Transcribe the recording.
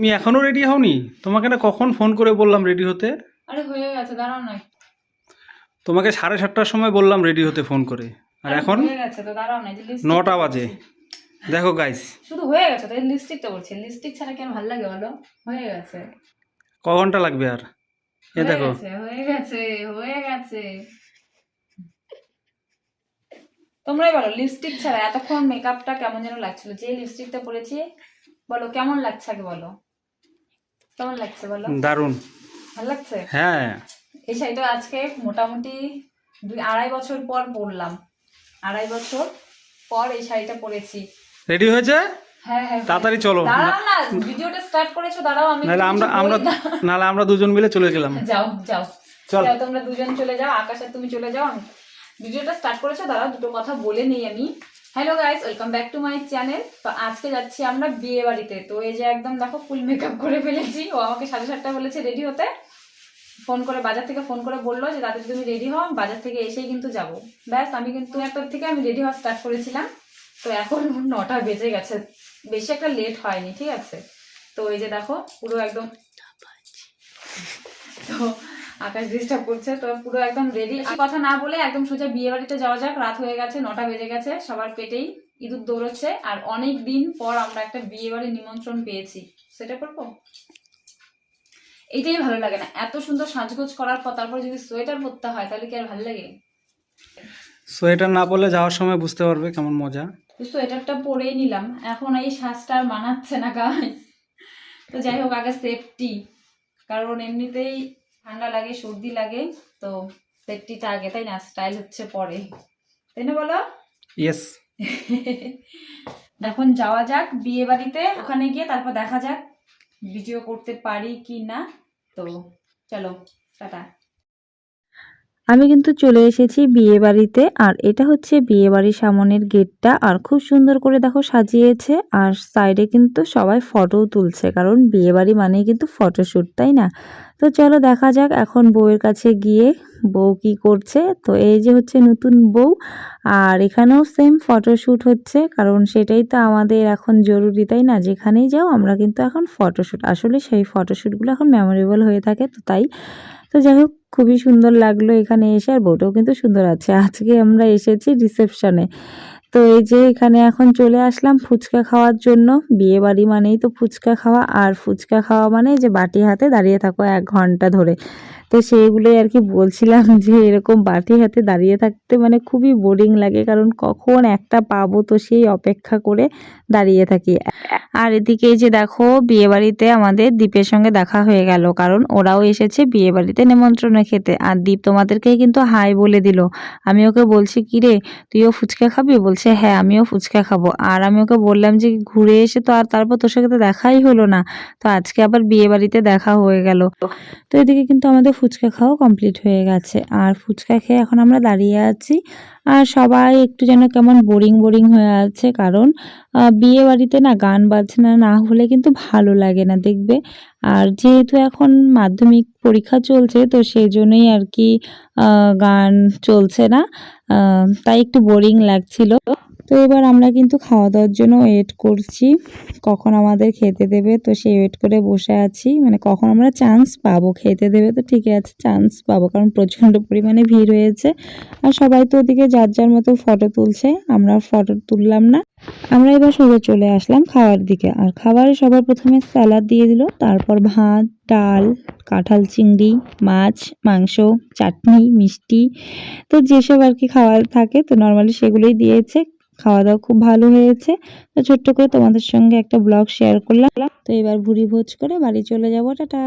তুমি এখনও রেডি হওনি? তোমাকে না কখন ফোন করে বললাম রেডি হতে? আরে হয়ে গেছে দাঁড়াও না। তোমাকে সাড়ে সাতটার সময় বললাম রেডি হতে ফোন করে। আর এখন? হয়ে গেছে তো দাঁড়াও না নটা বাজে। দেখো গাইস শুধু হয়ে গেছে তো লিপস্টিকটা বলছি লিপস্টিক ছাড়া কি আর ভালো লাগে বলো? হয়ে গেছে। ক ঘণ্টা লাগবে আর? এ দেখো। হয়ে গেছে হয়ে গেছে। তোমরাই বলো লিপস্টিক ছাড়া এতক্ষণ মেকআপটা কেমন যেন লাগছিল? যে লিপস্টিকটা পরেছি বলো কেমন লাগছে আগে বলো? কেমন লাগছে বলো? দারুণ। ভালো লাগছে? হ্যাঁ। এই শাড়িটা আজকে মোটামুটি দুই আড়াই বছর পর পরলাম। আড়াই বছর পর এই শাড়িটা পরেছি। রেডি হয়েছে? হ্যাঁ হ্যাঁ তাড়াতাড়ি চলো। ভিডিওটা স্টার্ট করেছ দাঁড়াও আমি নাহলে আমরা নাহলে আমরা দুজন মিলে চলে গেলাম। যাও যাও। চল। তোমরা দুজন চলে যাও আকাশ আর তুমি চলে যাও ভিডিওটা স্টার্ট করেছ দাঁড়াও দুটো কথা বলে নেই আমি। Hello guys welcome back to my channel তো আজকে যাচ্ছি আমরা বিয়ে বাড়িতে। তো এই যে একদম দেখো ফুল মেকআপ করে ফেলেছি। ও আমাকে সাড়ে সাতটা বলেছে রেডি হতে। ফোন করে বাজার থেকে ফোন করে বলল যে তাদের তুমি রেডি হও বাজার থেকে এসেই কিন্তু যাব। ব্যাস আমি কিন্তু একটার থেকে আমি রেডি হওয়া স্টার্ট করেছিলাম। তো এখন নটা বেজে গেছে। বেশি একটা লেট হয়নি ঠিক আছে? তো এই যে দেখো পুরো একদম তো আকাশ ডিস্টার্ব করছে তো পুরো একদম রেডি কথা না বলে একদম সোজা বিয়ে বাড়িতে যাওয়া যাক রাত হয়ে গেছে নটা বেজে গেছে সবার পেটেই ইঁদুর দৌড়চ্ছে। আর অনেক দিন পর আমরা একটা বিয়ে বাড়ির নিমন্ত্রণ পেয়েছি। সেটা করব? এটাই ভালো লাগে না। এত সুন্দর সাজগোজ করার পর তারপরে যদি সোয়েটার পরতে হয় তাহলে কি আর ভালো লাগে? সোয়েটার না পরলে যাওয়ার সময় বুঝতে পারবে কেমন মজা। তো সোয়েটারটা পরেই নিলাম। এখন এই সাজটা আর মানাচ্ছে না গাছ তো যাই হোক আগে সেফটি কারণ এমনিতেই ঠান্ডা লাগে সর্দি লাগে তো সেফটিটা আগে তাই না? স্টাইল হচ্ছে পরে। তাই না বলো? ইয়েস এখন যাওয়া যাক বিয়ে বাড়িতে ওখানে গিয়ে তারপর দেখা যাক ভিডিও করতে পারি কি না। তো চলো টাটা। আমি কিন্তু চলে এসেছি বিয়ে বাড়িতে, আর এটা হচ্ছে বিয়ে বাড়ির সামনের গেটটা, আর খুব সুন্দর করে দেখো সাজিয়েছে, আর সাইডে কিন্তু সবাই ফটোও তুলছে, কারণ বিয়ে বাড়ি মানেই কিন্তু ফটোশ্যুট, তাই না? তো চলো দেখা যাক এখন বউয়ের কাছে গিয়ে বউ কি করছে। তো এই যে হচ্ছে নতুন বউ, আর এখানেও সেম ফটোশ্যুট হচ্ছে, কারণ সেটাই তো আমাদের এখন জরুরি, তাই না? যেখানেই যাও, আমরা কিন্তু এখন ফটোশ্যুট, আসলে সেই ফটোশ্যুটগুলো এখন মেমোরেবল হয়ে থাকে, তো তাই তো যাই হোক, খুবই সুন্দর লাগল এখানে এসে, আর বউটাও কিন্তু সুন্দর আছে। আজকে আমরা এসেছি রিসেপশনে তো এই যে এখানে এখন চলে আসলাম ফুচকা খাওয়ার জন্য। বিয়ে বাড়ি মানেই তো ফুচকা খাওয়া, আর ফুচকা খাওয়া মানে যে বাটি হাতে দাঁড়িয়ে থাকো এক ঘণ্টা ধরে। তো সেইগুলোই আর কি বলছিলাম যে এরকম বাটি হাতে দাঁড়িয়ে থাকতে মানে খুবই বোরিং লাগে। কারণ কখন একটা পাবো তো সেই অপেক্ষা করে দাঁড়িয়ে থাকি। আর এদিকে যে দেখো, বিয়েবাড়িতে আমাদের দীপের সঙ্গে দেখা হয়ে গেল। কারণ ওরাও এসেছে বিয়েবাড়িতে নেমন্ত্রণে খেতে। আর দীপ তোমাদেরকে কিন্তু হাই বলে দিল। আমি ওকে বলছি কি রে তুইও ফুচকা খাবি? বলছে হ্যাঁ আমিও ফুচকা খাব। আর আমি ওকে বললাম যে, ঘুরে এসে তো আর তারপর তোর সাথে দেখাই হলো না। তো আজকে আবার বিয়েবাড়িতে দেখা হয়ে গেল। তো এদিকে কিন্তু আমাদের ফুচকা খাওয়া কমপ্লিট হয়ে গেছে। আর ফুচকা খেয়ে এখন আমরা দাঁড়িয়ে আছি। আর সবাই একটু যেন কেমন বোরিং বোরিং হয়ে আছে। কারণ বিয়ে বাড়িতে না গান বাজনা না না হলে কিন্তু ভালো লাগে না, দেখবে? আর যেহেতু এখন মাধ্যমিক পরীক্ষা চলছে, তো সেই জন্যই আর কি গান চলছে না। তাই একটু বোরিং লাগছিল। তো এবার আমরা কিন্তু খাওয়া দাওয়ার জন্য ওয়েট করছি। কখন আমাদের খেতে দেবে? তো সেই ওয়েট করে বসে আছি। মানে কখন আমরা চান্স পাবো? খেতে দেবে তো ঠিকই আছে চান্স পাবো। কারণ প্রচণ্ড পরিমাণে ভিড় হয়েছে। আর সবাই তো ওদিকে যার যার মতো ফটো তুলছে। আমরা ফটো তুললাম না। আমরা এবার সোজা চলে আসলাম খাওয়ার দিকে। আর খাবারে সবার প্রথমে স্যালাড দিয়ে দিল। তারপর ভাত, ডাল, কাঁঠাল চিংড়ি, মাছ, মাংস, চাটনি, মিষ্টি। তো যেসব আর কি খাবার থাকে, তো নর্মালি সেগুলোই দিয়েছে। খাওয়া দাওয়া খুব ভালো হয়েছে। তো ছোট্ট করে তোমাদের সঙ্গে একটা ব্লগ শেয়ার করলাম। তো এবার ভুড়ি ভোজ করে বাড়ি চলে যাব। টাটা!